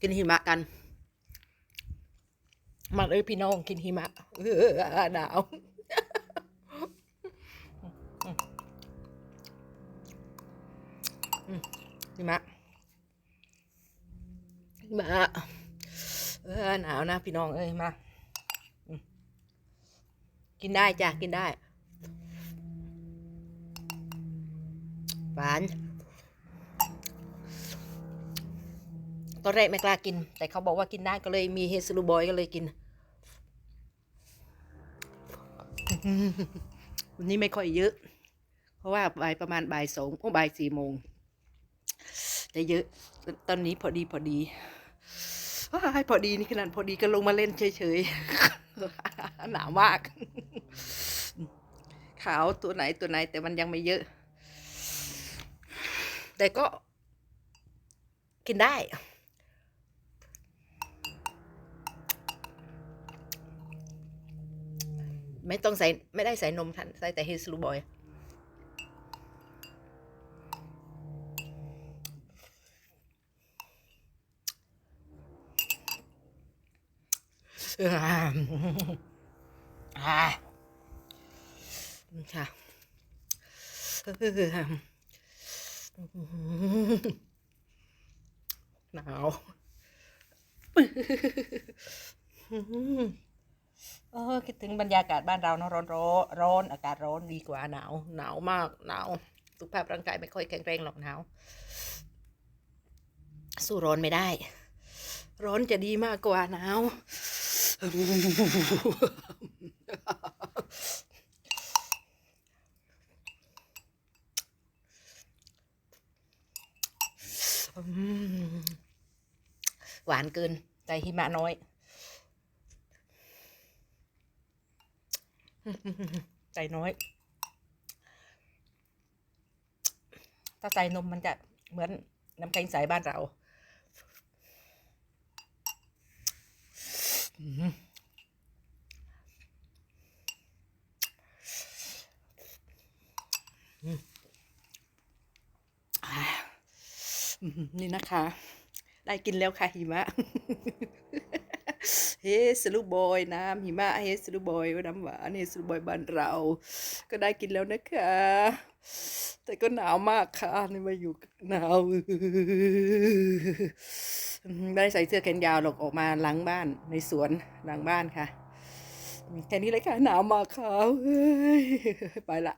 กินหิมะกันมาเลยพี่น้องกินหิมะเออหนาวอืมหิมะหิมะเออหนาวนะพี่น้องเอ้ยมาอืมกินได้จ้ะกินได้ หวาน ตอนแรกไม่กล้ากิน แต่เขาบอกว่ากินได้ก็เลยมีเฮสลูบอยก็เลยกิน วันนี้ไม่ค่อยเยอะ เพราะว่าบ่ายประมาณบ่ายสองโอ้บ่ายสี่โมงจะเยอะ ตอนนี้พอดีพอดีว้ายพอดีนี่ขนาดพอดีก็ลงมาเล่นเฉยๆ หนาวมาก ขาวตัวไหนตัวไหน แต่มันยังไม่เยอะ แต่ก็กินได้ ไม่ต้องใส่ไม่ได้ใส่นมทันใส่แต่เฮสลูบอยอ่าอ่าค่ะหนาว เออคิดถึงบรรยากาศบ้านเราเนอะร้อนร้อนร้อนอากาศร้อนดีกว่าหนาว หนาวมากหนาวสุขภาพร่างกายไม่ค่อยแข็งแรงหรอกหนาว สู้ร้อนไม่ได้ ร้อนจะดีมากกว่าหนาวหวานเกินใจหิมะน้อย ใจน้อย ถ้าใส่นมมันจะเหมือนน้ำแข็งใสบ้านเราอืมอืมอ่าอืมนี่นะคะ ได้กินแล้วค่ะหิมะ เฮสลูบอยน้ำหิมะเฮสลูบอยน้ำหวานเฮสลูบอยบ้านเรา ก็ได้กินแล้วนะคะ แต่ก็หนาวมากค่ะนี่มาอยู่หนาวได้ใส่เสื้อแขนยาวหรอกออกมาหลังบ้านในสวนหลังบ้านค่ะแค่นี้เลยค่ะหนาวมากค่ะไปละ